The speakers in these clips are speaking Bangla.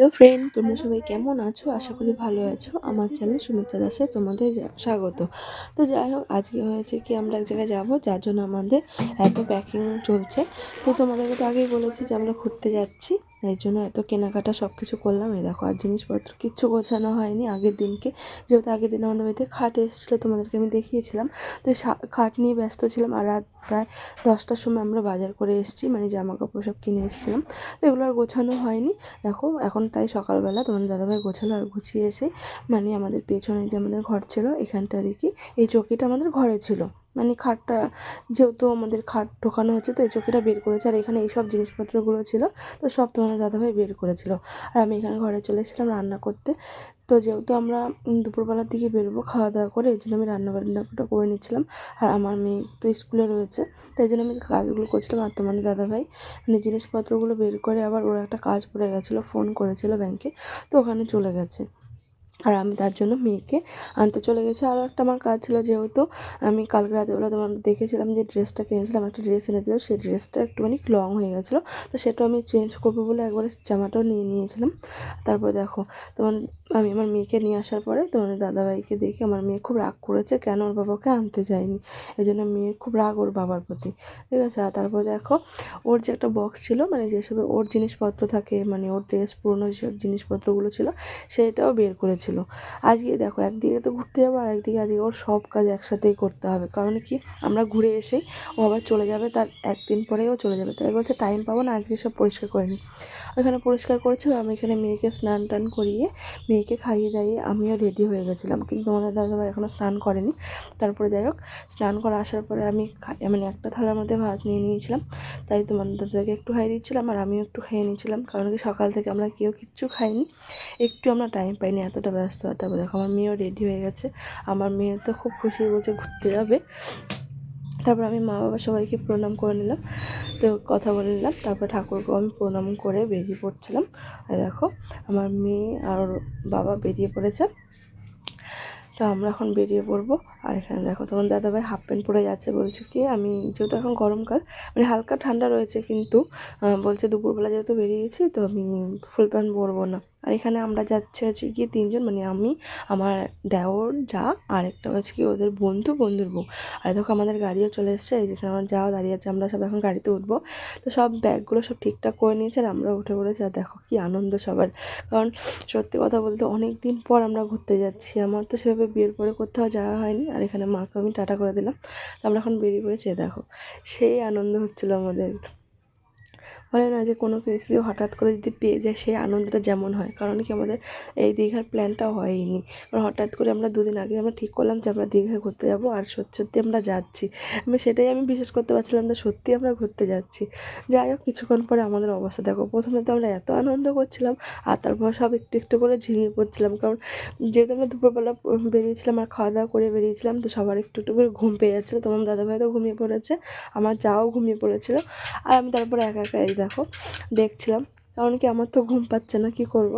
হ্যালো ফ্রেন্ড, তোমরা সবাই কেমন আছো? আশা করি ভালো আছো। আমার চ্যানেল সুমিত্রা দাসে তোমাদের স্বাগত। তো যাই হোক, আজকে হয়েছে কি, আমরা এক জায়গায় যাব, যার জন্য আমাদের এত প্যাকিং চলছে। তো তোমাদেরকে তো আগেই বলেছি যে আমরা ঘুরতে যাচ্ছি। এই জন্য এত কেনাকাটা সব কিছু করলাম। এই দেখো, আর জিনিসপত্র কিচ্ছু গোছানো হয়নি আগের দিনকে। যেহেতু আগের দিন আমাদের বাড়িতে খাট এসেছিল, তোমাদেরকে আমি দেখিয়েছিলাম। তো খাট নিয়ে ব্যস্ত ছিলাম আর রাত প্রায় দশটার সময় আমরা বাজার করে এসেছি মানে জামা কাপড় সব কিনে এসেছিলাম। তো এগুলো আর গোছানো হয়নি। দেখো, এখন তাই সকালবেলা তোমাদের দাদাভাই গোছালো আর গুছিয়ে এসে মানে আমাদের পেছনে যে আমাদের ঘর ছিল এখানটা আর কি, এই চৌকিটা আমাদের ঘরে ছিল। মানে খাটটা যেহেতু আমাদের খাট ঢোকানো হচ্ছে তো এই চৌকিটা বের করেছে। আর এখানে এইসব জিনিসপত্রগুলো ছিল, তো সব তোমাদের দাদাভাই বের করেছিল। আর আমি এখানে ঘরে চলে এসেছিলাম রান্না করতে। তো যেহেতু আমরা দুপুরবেলার দিকে বেরোবো খাওয়া দাওয়া করে, এই জন্য আমি রান্না বান্নাটা করে নিচ্ছিলাম। আর আমার মেয়ে তো স্কুলে রয়েছে তাই জন্য আমি কাজগুলো করছিলাম। আর তোমাদের দাদাভাই মানে জিনিসপত্রগুলো বের করে আবার ওর একটা কাজ পড়ে গেছিল, ফোন করেছিল ব্যাংকে, তো ওখানে চলে গেছে। আর আমি তার জন্য মেয়েকে আনতে চলে গেছি। আরও একটা আমার কাজ ছিল যেহেতু আমি কালকে রাতেবেলা তোমার দেখেছিলাম যে ড্রেসটা কিনেছিলাম, একটা ড্রেস এনেছিলাম সেই ড্রেসটা একটুখানি লং হয়ে গেছিল। তো সেটা আমি চেঞ্জ করব বলে একবারে জামাটাও নিয়ে নিয়েছিলাম। তারপর দেখো, তোমার আমি আমার মেয়েকে নিয়ে আসার পরে তোমাদের দাদাভাইকে দেখে আমার মেয়ে খুব রাগ করেছে, কেন ওর বাবাকে আনতে যায়নি? এই জন্য মেয়ের খুব রাগ ওর বাবার প্রতি। ঠিক আছে? আর তারপর দেখো, ওর যে একটা বক্স ছিল মানে যেসব ওর জিনিসপত্র থাকে মানে ওর ড্রেস পুরনো যেসব জিনিসপত্রগুলো ছিল, সেটাও বের করেছিল আজকে দেখো, একদিকে তো ঘুরতে যাব আর একদিকে আজকে ওর সব কাজ একসাথেই করতে হবে। কারণ কি? আমরা ঘুরে এসেই ও আবার চলে যাবে, তার একদিন পরেই ও চলে যাবে। তাই বলছে টাইম পাবো না, আজকে সব পরিষ্কার করে নিই। ওখানে পরিষ্কার করেছে আমি এখানে মেয়েকে স্নান টান করিয়ে, মেয়েকে খাইয়ে দাইয়ে আমিও রেডি হয়ে গেছিলাম। কিন্তু আমাদের দাদাভাই এখনও স্নান করেনি। তারপরে যাই হোক, স্নান করে আসার পরে আমি মানে একটা থালার মধ্যে ভাত নিয়ে নিয়েছিলাম। তাই তোমাদের দাদাকে একটু খাইয়ে দিচ্ছিলাম আর আমিও একটু খেয়ে নিয়েছিলাম কারণ কি, সকাল থেকে আমরা কেউ কিচ্ছু খাইনি। একটু আমরা টাইম পাইনি এতটা ব্যস্ত হয়। তারপর দেখো আমার মেয়েও রেডি হয়ে গেছে। আমার মেয়ে তো খুব খুশি বলছে ঘুরতে যাবে। তারপর আমি মা বাবা সবাইকে প্রণাম করে নিলাম। তো কথা বলে নিলাম। তারপর ঠাকুরকেও আমি প্রণাম করে বেরিয়ে পড়ছিলাম। আর দেখো আমার মেয়ে আর বাবা বেরিয়ে পড়েছে। তো আমরা এখন বেরিয়ে পড়ব। আর এখানে দেখো তোমার দাদাভাই হাফ প্যান্ট পরে যাচ্ছে। বলছে, কি? আমি যেহেতু এখন গরমকাল মানে হালকা ঠান্ডা রয়েছে কিন্তু বলছে দুপুরবেলা যেহেতু বেরিয়েছি, তো আমি ফুল প্যান্ট পরবো না। আর এখানে আমরা যাচ্ছি হচ্ছে গিয়ে তিনজন মানে আমি, আমার দেওর যা, আর একটা হচ্ছে কি ওদের বন্ধু, বন্ধুর বউ। আর দেখো আমাদের গাড়িও চলে এসছে যেখানে আমার যাওয়া দাঁড়িয়ে আছে, আমরা সব এখন গাড়িতে উঠবো। তো সব ব্যাগগুলো সব ঠিকঠাক করে নিয়েছে আর আমরা উঠে পড়েছি, আর দেখো কি আনন্দ সবার। কারণ সত্যি কথা বলতে অনেক দিন পর আমরা ঘুরতে যাচ্ছি, আমার তো সেভাবে বিয়ের পরে কোথাও যাওয়া হয়নি, আর এখানে মাকে আমি টাটা করে দিলাম। তো আমরা এখন বেরিয়ে পড়েছি দেখো। সেই আনন্দ হচ্ছিল আমাদের। বলে না যে কোনো কিছু হঠাৎ করে যদি পেয়ে যায় সেই আনন্দটা যেমন হয়। কারণ কি আমাদের এই দীঘার প্ল্যানটা হয়নি। কারণ হঠাৎ করে আমরা দুদিন আগে আমরা ঠিক করলাম যে আমরা দীঘায় ঘুরতে যাব আর সত্যি সত্যি আমরা যাচ্ছি। আমি সেটাই আমি বিশ্বাস করতে পারছিলাম না সত্যি আমরা ঘুরতে যাচ্ছি। যাই হোক, কিছুক্ষণ পরে আমাদের অবস্থা দেখো। প্রথমে তো আমরা এত আনন্দ করছিলাম আর তারপর সব একটু একটু করে ঝিমিয়ে পড়ছিলাম। কারণ যেহেতু আমরা দুপুরবেলা বেরিয়েছিলাম আর খাওয়া দাওয়া করে বেরিয়েছিলাম তো সবার একটু একটু করে ঘুম পেয়ে যাচ্ছিল। তোমার দাদাভাইও ঘুমিয়ে পড়েছে, আমার যাও ঘুমিয়ে পড়েছিল। আর আমি তারপরে একা একা দেখো, দেখছিলাম। কারণ কি আমার তো ঘুম পাচ্ছে না, কি করব?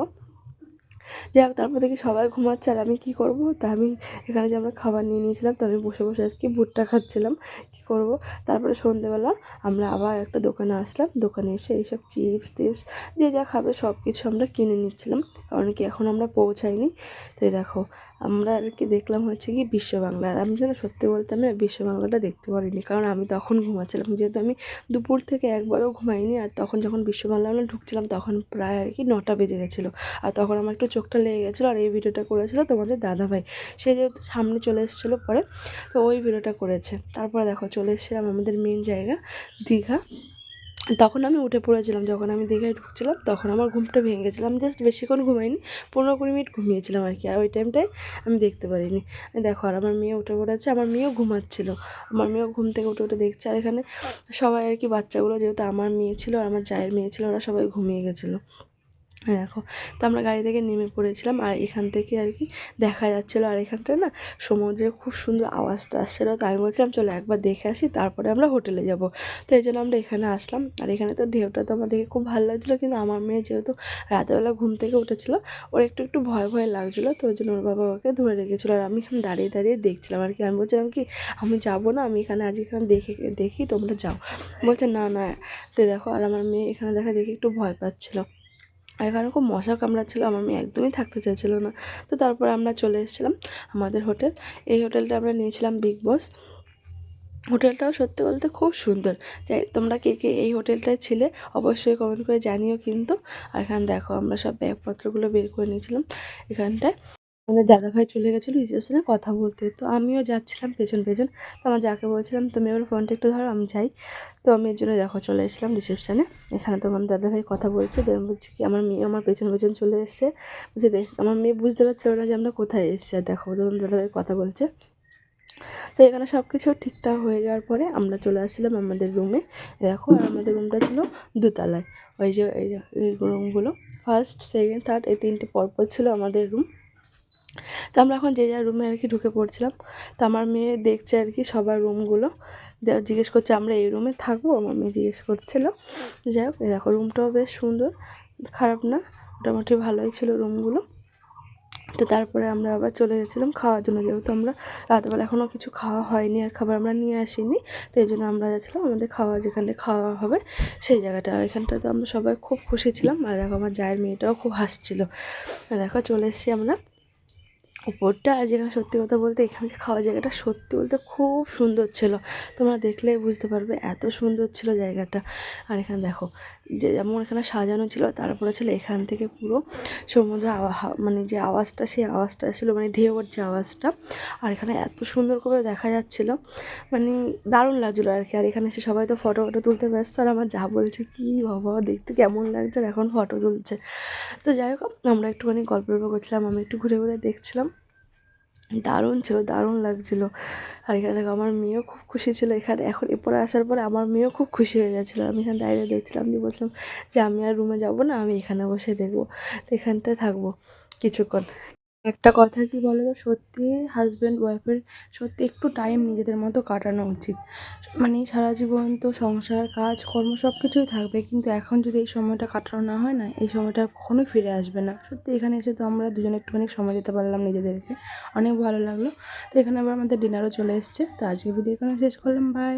যাই হোক, তারপর দেখি সবাই ঘুমাচ্ছে আর আমি কী করব? তা আমি এখানে যে আমরা খাবার নিয়ে নিয়েছিলাম, তো আমি বসে বসে আর কি ভুট্টা খাচ্ছিলাম, কী করব? তারপরে সন্ধেবেলা আমরা আবার একটা দোকানে আসলাম। দোকানে এসে এইসব চিপস টিপস যে যা খাবে সব কিছু আমরা কিনে নিচ্ছিলাম, কারণ কি এখন আমরা পৌঁছাইনি। তো দেখো আমরা আর কি দেখলাম হচ্ছে কি বিশ্ব বাংলা আমি যেন সত্যি বলতে আমি বিশ্ব বাংলাটা দেখতে পারিনি, কারণ আমি তখন ঘুমাচ্ছিলাম। যেহেতু আমি দুপুর থেকে একবারও ঘুমাইনি, আর তখন যখন বিশ্ব বাংলা ঢুকছিলাম, তখন প্রায় আর কি নটা বেজে গেছিল। আর তখন আমার একটু চোখটা লেগে গেছিল, আর এই ভিডিওটা করেছিল তোমাদের দাদাভাই। সে যেহেতু সামনে চলে এসেছিল পরে, তো ওই ভিডিওটা করেছে। তারপরে দেখো চলে এসেছিলাম আমাদের মেন জায়গা, দীঘা। তখন আমি উঠে পড়েছিলাম, যখন আমি দীঘায় ঢুকছিলাম, তখন আমার ঘুমটা ভেঙে গেছিলাম জাস্ট বেশিক্ষণ ঘুমাইনি, পনেরো কুড়ি মিনিট ঘুমিয়েছিলাম আর কি, আর ওই টাইমটায় আমি দেখতে পারিনি। দেখো, আর আমার মেয়ে উঠে পড়েছে, আমার মেয়েও ঘুমাচ্ছিল, আমার মেয়েও ঘুম থেকে উঠে উঠে দেখছে, আর এখানে সবাই আর কি, বাচ্চাগুলো যেহেতু আমার মেয়ে ছিল আর আমার জায়ের মেয়ে ছিল, ওরা সবাই ঘুমিয়ে গেছিল। দেখো, তো আমরা গাড়ি থেকে নেমে পড়েছিলাম আর এখান থেকে আর কি দেখা যাচ্ছিল। আর এখানটায় না সমুদ্রে খুব সুন্দর আওয়াজটা আসছিল, তো আমি বলছিলাম, চলো একবার দেখে আসি, তারপরে আমরা হোটেলে যাব। তো এই জন্য আমরা এখানে আসলাম। আর এখানে তো ঢেউটা তো আমাদেরকে খুব ভালো লাগছিল, কিন্তু আমার মেয়ে যেহেতু রাতেবেলা ঘুম থেকে উঠেছিল, ওর একটু একটু ভয় ভয় লাগছিল, তো ওই জন্য ওর বাবা ওকে ধরে রেখেছিলো। আর আমি এখানে দাঁড়িয়ে দাঁড়িয়ে দেখছিলাম আর কি। আমি বলছিলাম কি, আমি যাব না, আমি এখানে আজ এখানে দেখে, দেখি, তোমরা যাও। বলছে, না না। তো দেখো, আর আমার মেয়ে এখানে দেখা দেখে একটু ভয় পাচ্ছিলো। আর এখানে খুব মশা কামড়াচ্ছিলো, আমার মেয়ে একদমই থাকতে চাইছিল না। তো তারপরে আমরা চলে এসেছিলাম আমাদের হোটেল। এই হোটেলটা আমরা নিয়েছিলাম বিগ বস হোটেলটাও সত্যি বলতে খুব সুন্দর। যাই, তোমরা কে কে এই হোটেলটায় ছিলে অবশ্যই কমেন্ট করে জানিও কিন্তু। আর এখানে দেখো আমরা সব ব্যাগপত্রগুলো বের করে নিয়েছিলাম এখানটায়। আমাদের দাদাভাই চলে গেছিল রিসেপশনে কথা বলতে। তো আমিও যাচ্ছিলাম পেছন পেছন। তো আমার যাকে বলছিলাম, তুমি এবার ফোনটা একটু ধরো, আমি যাই। তো আমি এর জন্য দেখো চলে এসেছিলাম রিসেপশানে এখানে তো আমার দাদাভাই কথা বলছে দেন বলছি কি, আমার মেয়ে, আমার পেছন পেছন চলে এসছে। বলছে, দেখ, আমার মেয়ে বুঝতে পারছিল না যে আমরা কোথায় এসেছি। আর দেখো, তখন দাদাভাই কথা বলছে। তো এখানে সব কিছু ঠিকঠাক হয়ে যাওয়ার পরে আমরা চলে আসছিলাম আমাদের রুমে দেখো, আর আমাদের রুমটা ছিল দোতলায়। ওই যে, এই রুমগুলো ফার্স্ট সেকেন্ড থার্ড এই তিনটে পরপর ছিল আমাদের রুম তো আমরা এখন যে যার রুমে আর কি ঢুকে পড়ছিলাম, তো আমার মেয়ে দেখছে আর কি সবার রুমগুলো। জিজ্ঞেস করছে, আমরা এই রুমে থাকব? আমার মেয়ে জিজ্ঞেস করছিল, যাই হোক দেখো, রুমটাও বেশ সুন্দর, খারাপ না, মোটামুটি ভালোই ছিল রুমগুলো। তো তারপরে আমরা আবার চলে গেছিলাম খাওয়ার জন্য, যেহেতু আমরা রাতবেলা এখনও কিছু খাওয়া হয়নি আর খাবার আমরা নিয়ে আসিনি, তো এই জন্য আমরা যাচ্ছিলাম আমাদের খাওয়া, যেখানে খাওয়া হবে সেই জায়গাটা। আর এখানটাতে আমরা সবাই খুব খুশি ছিলাম। আর দেখো, আমার জায়ের মেয়েটাও খুব হাসছিল। দেখো, চলে এসেছি আমরা। উপরটা আর যেখানে সত্যি কথা বলতে এখানে যে খাওয়ার জায়গাটা সত্যি বলতে খুব সুন্দর ছিল। তোমরা দেখলেই বুঝতে পারবে এত সুন্দর ছিল জায়গাটা। আর এখানে দেখো যে যেমন এখানে সাজানো ছিল, তারপরে ছিল এখান থেকে পুরো সমুদ্র মানে যে আওয়াজটা, সেই আওয়াজটা ছিল মানে ঢেউর যে আওয়াজটা। আর এখানে এত সুন্দর করে দেখা যাচ্ছিল মানে দারুণ লাগছিল আর কি। আর এখানে এসে সবাই তো ফটো ফটো তুলতে ব্যস্ত, আর আমার যা বলছে, কি বাবা, দেখতে কেমন লাগছে? আর এখন ফটো তুলছে। তো যাই হোক, আমরা একটুখানি গল্প করছিলাম, আমি একটু ঘুরে ঘুরে দেখছিলাম। দারুণ ছিল, দারুণ লাগছিল। আর এখানে দেখো আমার মেয়েও খুব খুশি ছিল। এখানে এখন এরপরে আসার পরে আমার মেয়েও খুব খুশি হয়ে গেছিল। আমি এখানে দাঁড়িয়ে দেখছিলাম দিয়ে বলছিলাম যে, আমি আর রুমে যাব না, আমি এখানে বসে দেখব। এখানটায় থাকব কিছুক্ষণ। একটা কথা কি বলো তো সত্যি হাজব্যান্ড ওয়াইফের সত্যি একটু টাইম নিজেদের মতো কাটানো উচিত। মানে সারা জীবন তো সংসার, কাজ, কর্ম সব কিছুই থাকবে, কিন্তু এখন যদি এই সময়টা কাটানো না হয় না, এই সময়টা কখনোই ফিরে আসবে না। সত্যি এখানে এসে তো আমরা দুজনে একটুখানি সময় দিতে পারলাম নিজেদেরকে। অনেক ভালো লাগল। তো এখানে আবার আমাদের ডিনারও চলে এসছে। তো আজকে ভিডিও এখানে শেষ করলাম। বাই